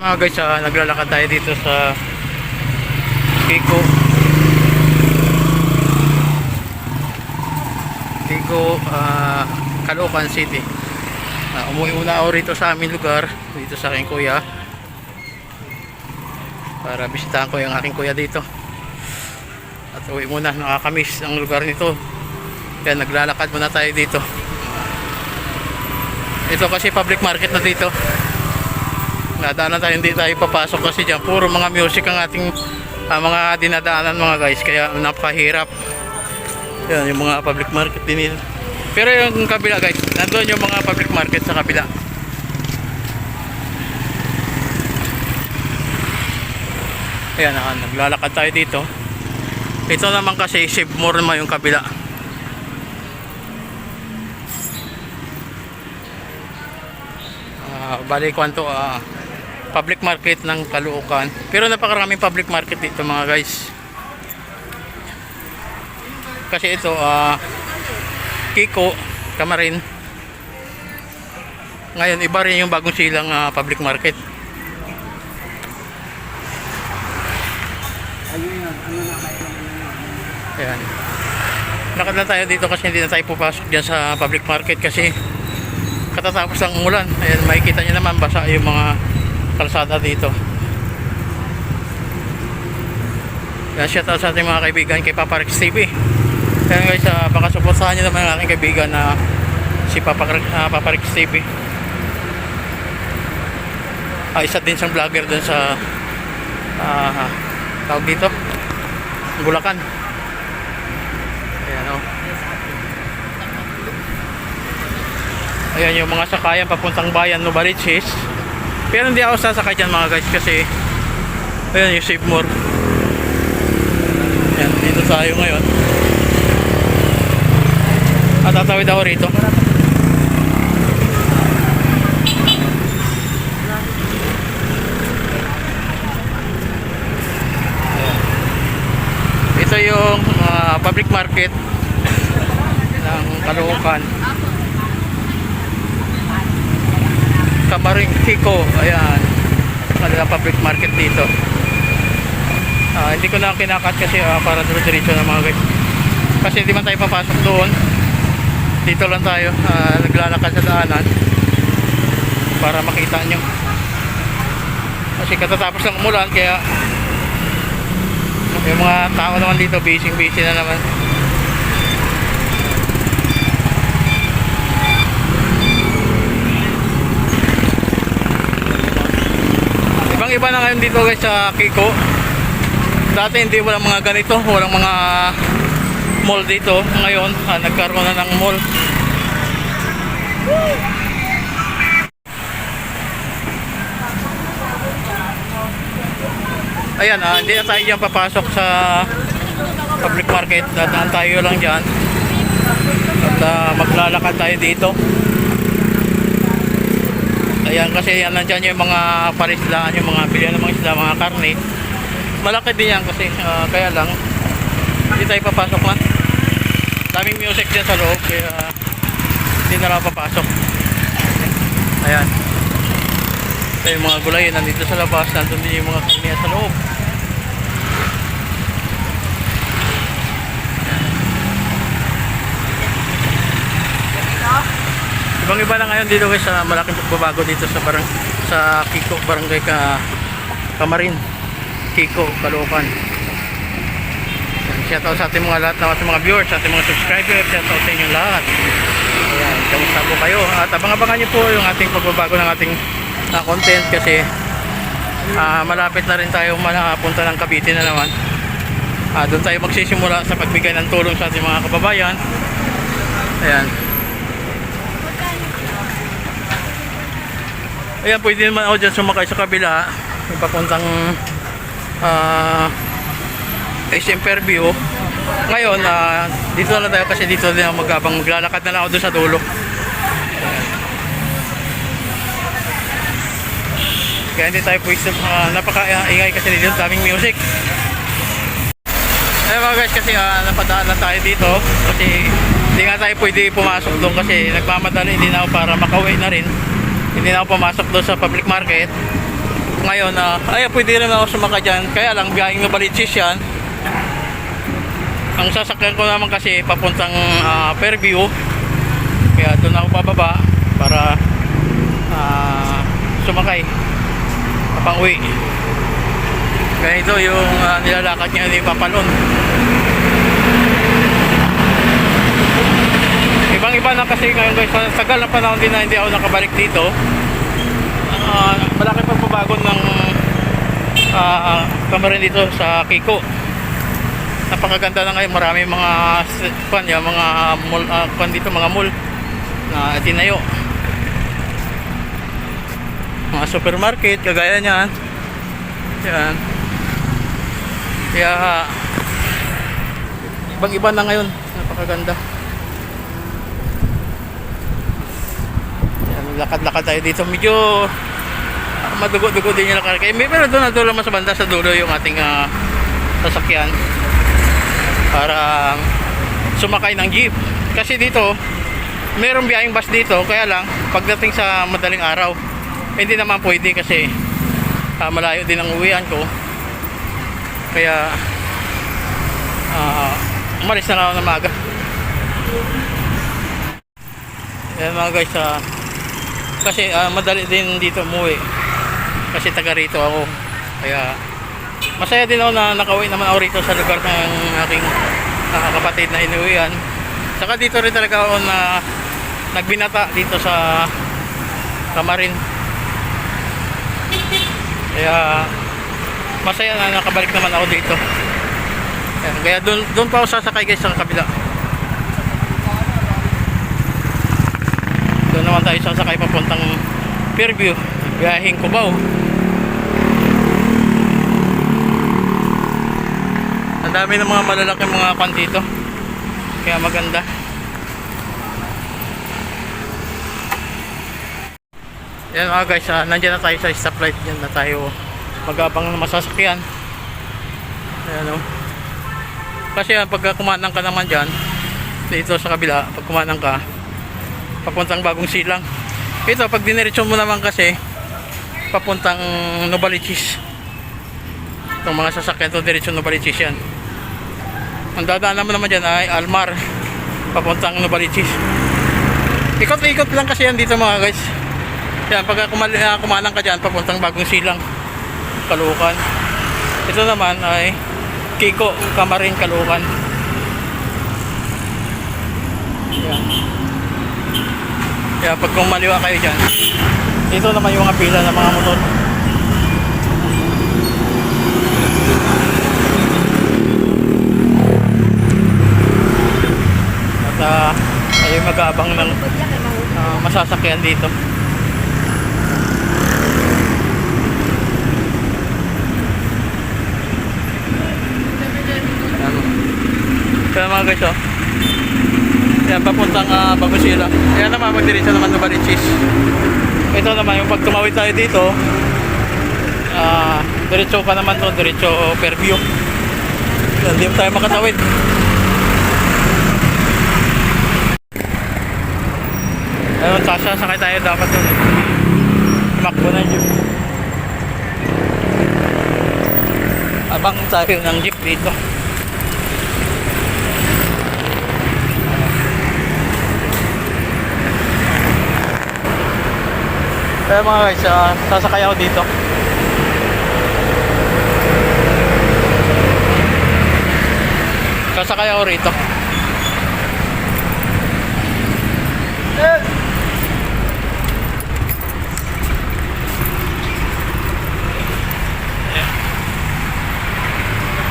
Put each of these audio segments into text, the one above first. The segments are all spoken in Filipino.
Mga guys, ah, naglalakad tayo dito sa Kiko. Kiko, ah, Caloocan City. Ah, umuwi muna ako rito sa aming lugar, dito sa aking kuya. Para bisitahan ko yung aking kuya dito. At uwi muna, nakakamiss ang lugar nito. Kaya naglalakad muna tayo dito. Ito kasi public market na dito. Nadaanan tayo, hindi tayo papasok kasi dyan. Puro mga music ang ating ah, mga dinadaanan mga guys. Kaya napakahirap. Yan, yung mga public market din nila. Pero yung kabila guys, nandun yung mga public market sa kabila. Ayan, ah, naglalakad tayo dito. Ito naman kasi Sibmore naman yung kabila. Ah, bali kwanto ah, public market ng Caloocan. Pero napakaraming public market dito mga guys. Kasi ito ah Kiko, Kamarin. Ngayon iba rin yung bagong silang ah, public market. Ayan. Lakad na tayo dito kasi hindi na tayo pupasok dyan sa public market kasi katatapos ng umulan. Ayan, makikita nyo naman basa yung mga kalsada dito. Kaya shout out sa ating mga kaibigan kay Papa Rex TV. Kaya guys, uh, baka supportahan nyo naman ang aking kaibigan na si Papa, uh, Papa Rex TV. Ah, isa din siyang vlogger dun sa ah, tawag dito Bulacan. Ayan o. Ayan yung mga sakayan papuntang bayan Novaliches. Pero hindi ako sasakay dyan mga guys kasi ayan yung Save More. Ayan, dito tayo ngayon. At tatawid ako rito. Ito yung ah, public market ng Caloocan. Kamaring Kiko, ayan. Kanila public market dito. Ah, hindi ko na kinakat kasi ah, para diretso na mga guys. Kasi hindi man tayo papasok doon. Dito lang tayo, ah, naglalakad sa daanan para makita nyo. Kasi katatapos ng umulan kaya yung mga tao naman dito busy busy na naman. Ibang iba na ngayon dito guys sa Kiko. Dati hindi walang mga ganito, walang mga mall dito. Ngayon, ah, nagkaroon na ng mall. Ayan, ah, hindi na tayo dyan papasok sa public market. Dadaan tayo lang dyan. At ah, maglalakad tayo dito. Ayan, kasi yan nandyan yung mga parislaan, yung mga bilihan ng mga isla, mga karne. Malaki din yan kasi, ah, kaya lang, hindi tayo papasok na. Daming music dyan sa loob, kaya hindi na lang papasok. Ayan. Ito yung mga gulay, nandito sa labas, nandun din yung mga karne sa loob. Ibang iba na ngayon dito guys sa malaking pagbabago dito sa barang sa Kiko Barangay ka Kamarin Kiko Caloocan. Shout out sa ating mga lahat ng ating mga viewers, sa ating mga subscribers, shout out sa inyong lahat. Ayan, kamusta po kayo? At abang-abangan niyo po yung ating pagbabago ng ating uh, content kasi ah, malapit na rin tayo manapunta ng Cavite na naman. Ah, doon tayo magsisimula sa pagbigay ng tulong sa ating mga kababayan. Ayan. Ayan, pwede naman ako dyan sumakay sa kabila. Yung papuntang ah SM Fairview. Ngayon, ah, dito na lang tayo kasi dito din ako magabang maglalakad na lang ako doon sa dulo. Kaya hindi tayo pwede, uh, napaka-ingay kasi dito, daming music. Ayun mga guys, kasi uh, napadaan lang tayo dito kasi hindi nga tayo pwede pumasok doon kasi nagmamadali din ako para makauwi na rin. Hindi na ako pumasok doon sa public market. ngayon na ay pwede rin ako sumakay dyan. Kaya lang biyaheng Novaliches yan. Ang sasakyan ko naman kasi papuntang ah, Fairview. Kaya doon ako bababa para ah, sumakay. Kapang uwi. Ganito yung ah, nilalakad niya ni Papalon. Iba na kasi ngayon guys, sa tagal na panahon din na hindi ako nakabalik dito. Ah, malaki pagbabago ng uh, kamarin dito sa Kiko. Napakaganda na ngayon, marami mga pan, ya, mga mall, ah, pan dito, mga mall na tinayo. Mga supermarket, kagaya niyan. Yan. Kaya ibang iba na ngayon, napakaganda. Yan, lakad-lakad tayo dito. Medyo ah, madugo-dugo din yung lakad. Kaya may pero doon na doon naman sa banda sa dulo yung ating ah, sasakyan para sumakay ng jeep. Kasi dito, mayroong biyaheng bus dito, kaya lang pagdating sa madaling araw, hindi naman pwede kasi ah, malayo din ang uwian ko. Kaya ah, umalis na lang ng maga. Yan mga guys, ah, kasi ah, madali din dito umuwi. Kasi taga rito ako. Kaya masaya din ako na nakauwi naman ako rito sa lugar ng aking ah, kapatid na inuwian. Saka dito rin talaga ako na nagbinata dito sa Kamarin. Kaya masaya na nakabalik naman ako dito. Kaya doon doon pa ako sasakay guys sa kabila. Doon naman tayo sasakay papuntang Fairview, biyaheng Cubao. Ang dami ng mga malalaking mga kan dito. Kaya maganda. Yan mga guys, ah, nandiyan na tayo sa stoplight. Yan na tayo mag-abang ng masasakyan. Ayan o. Kasi ah, pagka kumanang ka naman dyan, dito sa kabila, pag kumanang ka, papuntang bagong silang. Ito, pag diniretso mo naman kasi, papuntang Novaliches. Itong mga sasakyan to, diretso Novaliches yan. Ang dadaan naman naman dyan ay Almar, papuntang Novaliches. Ikot-ikot lang kasi yan dito mga guys. Yan, pagka kumali, uh, kumanang ka dyan, papuntang bagong silang, Kalukan. Ito naman ay Kiko, Kamarin, Kalukan. Yan. Kaya pag kumaliwa kayo dyan, ito naman yung mga pila ng mga motor. At uh, tayo mag-aabang ng ah, masasakyan dito. Kaya mga guys, oh. Yan, papuntang uh, Bagosila. Yan naman, magdiretso naman ng Barichis. Ito naman, yung pag tumawid tayo dito, ah, diretso ka naman to, diretso Fairview. Yan, di tayo makatawid. Ayun, Tasha, sakay tayo dapat doon. Tumakbo na yung jeep. Abang tayo ng jeep dito. Kaya mga guys, ah, sasakay ako dito. Sasakay ako rito.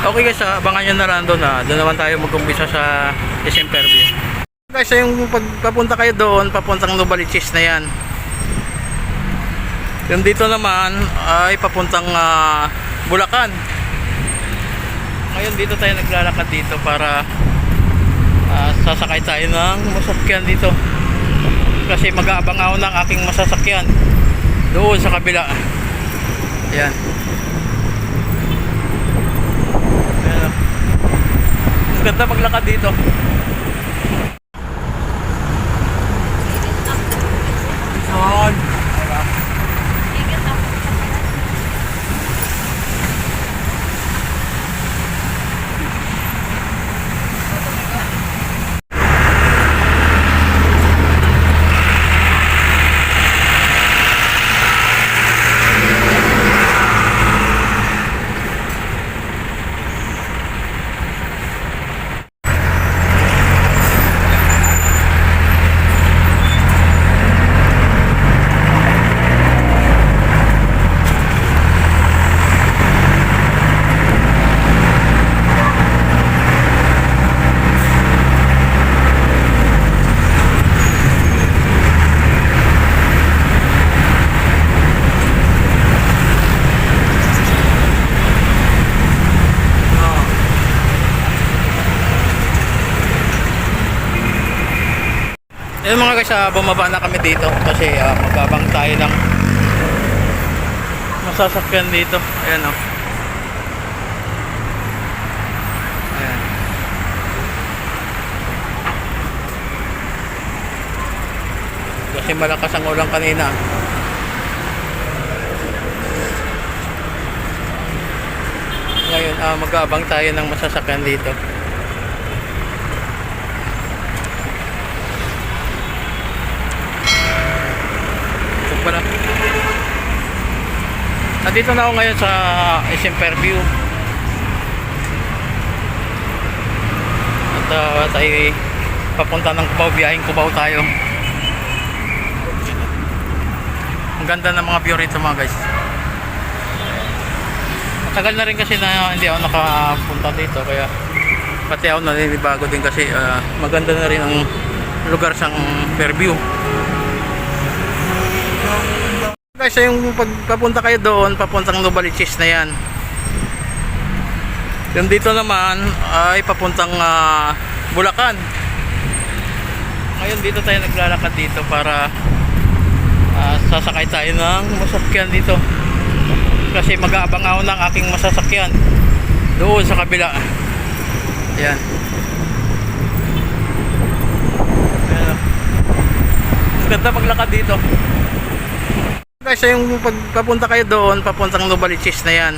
Okay guys, ah, abangan nyo na lang doon na doon naman tayo mag-umpisa sa December view. Guys, yung pagpapunta kayo doon, papuntang Novaliches na yan. Yung dito naman ay papuntang ah, Bulacan. Ngayon dito tayo naglalakad dito para ah, sasakay tayo ng masasakyan dito. Kasi mag-aabang ako ng aking masasakyan doon sa kabila. Ayan. Ayan. Ang ganda maglakad dito. Ayun mga guys, ah, bumaba na kami dito kasi ah, magabang tayo ng masasakyan dito. Ayan o. Ayan. Kasi malakas ang ulang kanina. Ngayon, ah, mag-aabang tayo ng masasakyan dito. Pala. Nandito na ako ngayon sa SM Fairview. At uh, tayo ay papunta ng Cubao, biyahing Cubao tayo. Ang ganda ng mga view rito mga guys. Matagal na rin kasi na hindi ako nakapunta dito kaya pati ako naninibago din kasi ah, maganda na rin ang lugar sa Fairview. Guys, yung pagpapunta kayo doon, papuntang Novaliches na yan. Yung dito naman ay papuntang ah, Bulacan. Ngayon dito tayo naglalakad dito para ah, sasakay tayo ng masakyan dito. Kasi mag-aabang ako ng aking masasakyan doon sa kabila. Ayan. Ayan. Ganda maglakad dito. Guys, yung pagpapunta kayo doon, papuntang Novaliches na yan.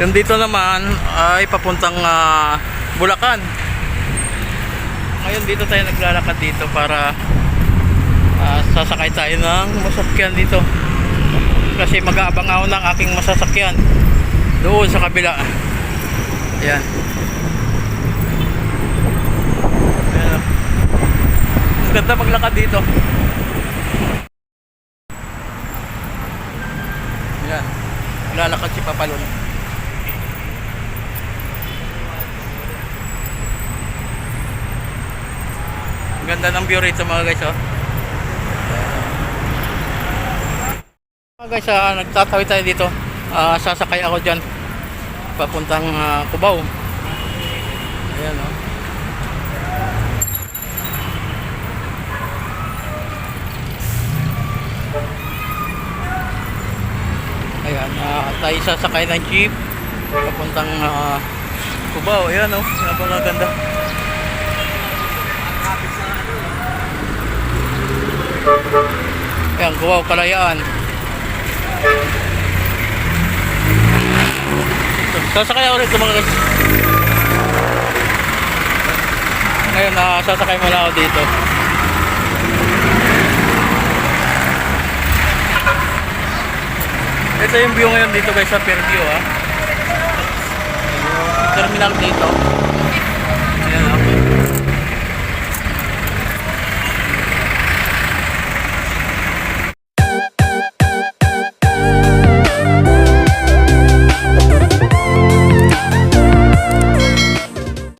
Yung dito naman ay papuntang ah, Bulacan. Ngayon dito tayo naglalakad dito para ah, sasakay tayo ng masakyan dito. Kasi mag-aabang ako ng aking masasakyan doon sa kabila. Ayan. Ayan. Ang ganda maglakad dito. Ayan. Lalakad si Papalon. Ang ganda ng view rito mga guys oh. Mga guys, ah, nagtatawid tayo dito. Ah, sasakay ako dyan. Papuntang ah, Cubao. Ayan oh. Ayan, ah, tayo sasakay ng jeep. Papuntang ah, Cubao. Ayan oh, napakaganda. Ayan, Cubao, Kalayaan. Sasakay ako rito mga guys. Ngayon, ah, sasakay muna ako dito. Ito yung view ngayon dito guys sa Fairview ah. Yung terminal dito.